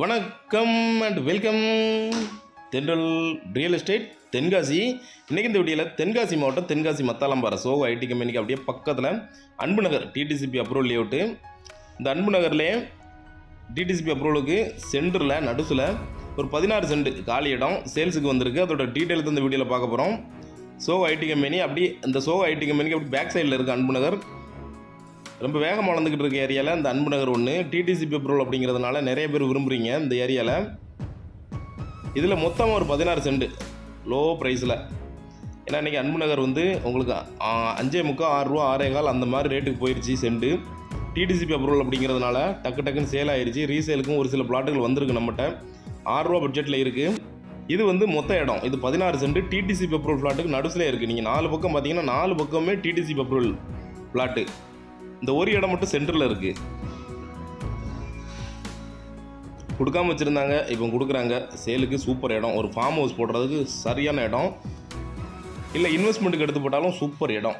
வணக்கம் and welcome Thendral real estate Tenkasi. இன்றைக்கி இந்த வீடியோவில் தென்காசி மாவட்டம் தென்காசி மத்தாலம்பாறை சோகோ ஐடி கம்பெனிக்கு அப்படியே பக்கத்தில் அன்பு நகர் டிடிசிபி அப்ரூவல் லேஅவுட்டு இந்த அன்பு நகர்லேயே டிடிசிபி அப்ரூவலுக்கு சென்டரில் நடுசில் ஒரு பதினாறு சென்ட் காலி இடம் சேல்ஸுக்கு வந்திருக்கு. அதோட டீட்டெயில்ஸ் இந்த வீடியோவில் பார்க்க போகிறோம் சோகோ ஐடி கம்பெனி அப்படி இந்த சோகோ ஐடி கம்பெனிக்கு அப்படி பேக் சைடில் இருக்குது அன்பு நகர். ரொம்ப வேகமாக வளர்ந்துக்கிட்டு இருக்க ஏரியாவில் இந்த அன்பு நகர் ஒன்று டிடிசி பெப்ரோல் அப்படிங்கிறதுனால நிறைய பேர் விரும்புகிறீங்க இந்த ஏரியாவில் இதில் மொத்தமாக ஒரு பதினாறு சென்ட் லோ. ப்ரைஸில் ஏன்னா இன்றைக்கி அன்பு நகர் வந்து உங்களுக்கு அஞ்சே முக்கால் ஆறு ரூபா ஆறே கால் அந்த மாதிரி ரேட்டுக்கு போயிடுச்சு செண்டு டிடிசிபி அப்ரூவல் அப்படிங்கிறதுனால டக்கு டக்குன்னு சேல் ஆயிருச்சு. ரீசேலுக்கும் ஒரு சில பிளாட்டுகள் வந்திருக்கு நம்மகிட்ட. ஆறுரூவா பட்ஜெட்டில் இருக்குது இது வந்து மொத்த இடம். இது பதினாறு சென்ட். டிடிசிபி அப்ரூவல் ஃப்ளாட்டுக்கு நடுசில் இருக்குது நீங்கள் நாலு பக்கம் பார்த்தீங்கன்னா நாலு பக்கமே டிடிசிபி அப்ரூவல் ஃப்ளாட்டு இந்த ஒரு இடம் மட்டும் சென்டரில் இருக்குது கொடுக்காம வச்சுருந்தாங்க இப்போ கொடுக்குறாங்க. சேலுக்கு சூப்பர் இடம். ஒரு ஃபார்ம் ஹவுஸ் போடுறதுக்கு சரியான இடம். இல்லை இன்வெஸ்ட்மெண்ட்டுக்கு எடுத்து போட்டாலும் சூப்பர் இடம்.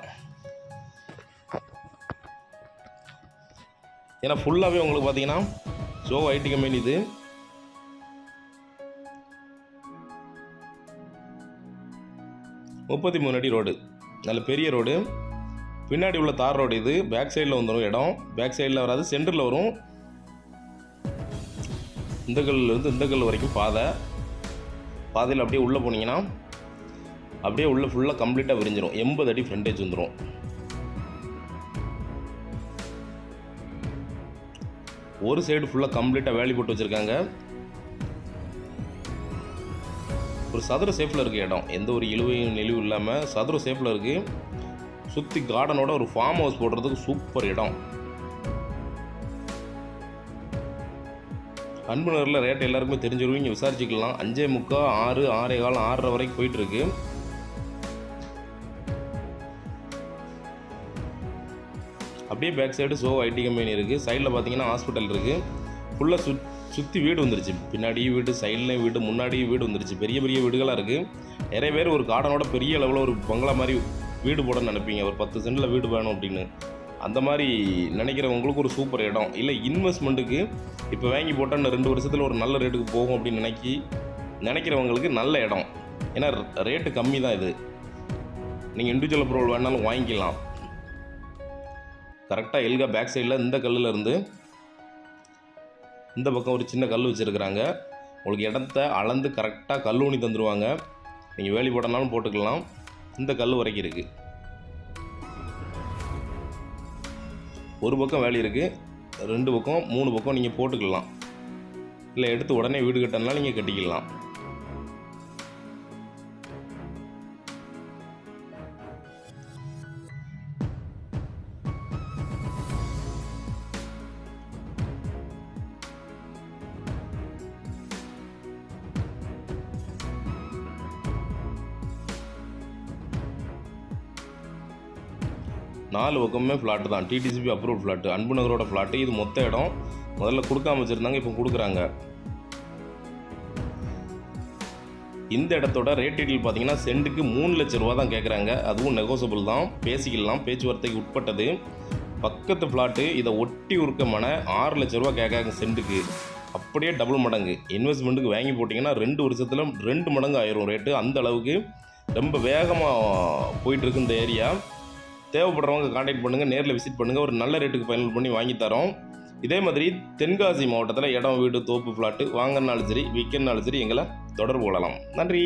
ஏன்னா ஃபுல்லாகவே உங்களுக்கு பார்த்தீங்கன்னா ஷோ ஐடி கம்பெனி இது. முப்பத்தி மூணு அடி ரோடு நல்ல பெரிய ரோடு பின்னாடி உள்ள தார் ரோடு இது. பேக் சைடில் வந்துடும் இடம். பேக் சைடில் வராது. சென்டரில் வரும். இந்த கல்லிருந்து இந்த கல் வரைக்கும் பாதை. பாதையில் அப்படியே உள்ளே போனீங்கன்னா அப்படியே உள்ளே ஃபுல்லாக கம்ப்ளீட்டாக விரிஞ்சிடும் எண்பது அடி ஃப்ரண்டேஜ் வந்துடும் ஒரு சைடு ஃபுல்லாக கம்ப்ளீட்டாக வேலி போட்டு வச்சுருக்காங்க. ஒரு சதுர சேஃபில் இருக்குது இடம். எந்த ஒரு இழுவையும் நெளிவும் இல்லாமல் சதுர சேஃபில் இருக்குது சுற்றி கார்டனோட ஒரு ஃபார்ம் ஹவுஸ் போடுறதுக்கு சூப்பர் இடம். அன்புணரில் ரேட் எல்லாருக்குமே தெரிஞ்சிருவீங்க விசாரிச்சுக்கலாம். அஞ்சே முக்கால் ஆறு ஆறே காலம் ஆறரை வரைக்கும் போயிட்டுருக்கு. அப்படியே back side so IT company இருக்குது சைடில் பார்த்தீங்கன்னா ஹாஸ்பிட்டல் இருக்குது ஃபுல்லாக சுத் சுற்றி வீடு வந்துருச்சு. பின்னாடியும் வீடு சைட்லேயும் வீடு முன்னாடியும் வீடு வந்துருச்சு. பெரிய பெரிய வீடுகளாக இருக்குது நிறைய பேர் ஒரு கார்டனோட பெரிய அளவில் ஒரு பங்களா மாதிரி வீடு போட நினைப்பீங்க. ஒரு பத்து சென்டில் வீடு வேணும் அப்படின்னு. அந்த மாதிரி நினைக்கிறவங்களுக்கு ஒரு சூப்பர் இடம். இல்லை இன்வெஸ்ட்மெண்ட்டுக்கு இப்போ வாங்கி போட்டால் இன்னும் ரெண்டு வருஷத்தில் ஒரு நல்ல ரேட்டுக்கு போகும் அப்படின்னு நினைக்கி நினைக்கிறவங்களுக்கு நல்ல இடம். ஏன்னா ரேட்டு கம்மி தான் இது. நீங்கள் இண்டிவிஜுவல் அப்ரூவல் வேணாலும் வாங்கிக்கலாம். கரெக்டாக எல்கா பேக் சைடில் இந்த கல்லில் இருந்து இந்த பக்கம் ஒரு சின்ன கல் வச்சுருக்குறாங்க. உங்களுக்கு இடத்த அளந்து கரெக்டாக கல் ஊனி தந்துடுவாங்க நீங்கள் வேலி போடனாலும் போட்டுக்கலாம். இந்த கல் வரைக்கும் இருக்குது ஒரு பக்கம் வேலி இருக்குது ரெண்டு பக்கம் மூணு பக்கம் நீங்கள் போட்டுக்கலாம். இல்லை எடுத்து உடனே வீடு கட்டணும்னா நீங்கள் கட்டிக்கலாம். நாலு பக்கமுமே ஃப்ளாட்டு தான். டிடிசிபி அப்ரூவ் ஃப்ளாட்டு அன்பு நகரோட ஃப்ளாட்டு இது மொத்த இடம். முதல்ல கொடுக்காம வச்சுருந்தாங்க இப்போ கொடுக்குறாங்க. இந்த இடத்தோட ரேட் டீட்டெயில் பார்த்தீங்கன்னா சென்ட்டுக்கு மூணு லட்ச ரூபா தான் கேட்குறாங்க அதுவும் நெகோசபிள் தான். பேசிக்கலாம். பேச்சுவார்த்தைக்கு உட்பட்டது. பக்கத்து ஃப்ளாட்டு இதை ஒட்டி உருக்கமான ஆறு லட்ச ரூபா கேட்காங்க சென்ட்டுக்கு அப்படியே டபுள் மடங்கு. இன்வெஸ்ட்மெண்ட்டுக்கு வாங்கி போட்டிங்கன்னா ரெண்டு வருஷத்தில் ரெண்டு மடங்கு ஆயிரும் ரேட்டு அந்த அளவுக்கு ரொம்ப வேகமாக போயிட்டுருக்கு இந்த ஏரியா தேவைப்படுறவங்க காண்டாக்ட் பண்ணுங்கள் நேரில் விசிட் பண்ணுங்கள் ஒரு நல்ல ரேட்டுக்கு ஃபைனல் பண்ணி வாங்கி தரோம். இதே மாதிரி தென்காசி மாவட்டத்தில் இடம் வீடு தோப்பு ஃப்ளாட்டு வாங்கினாலும் சரி விற்கிறனாலும் சரி எங்களை தொடர்பு கொள்ளலாம். நன்றி.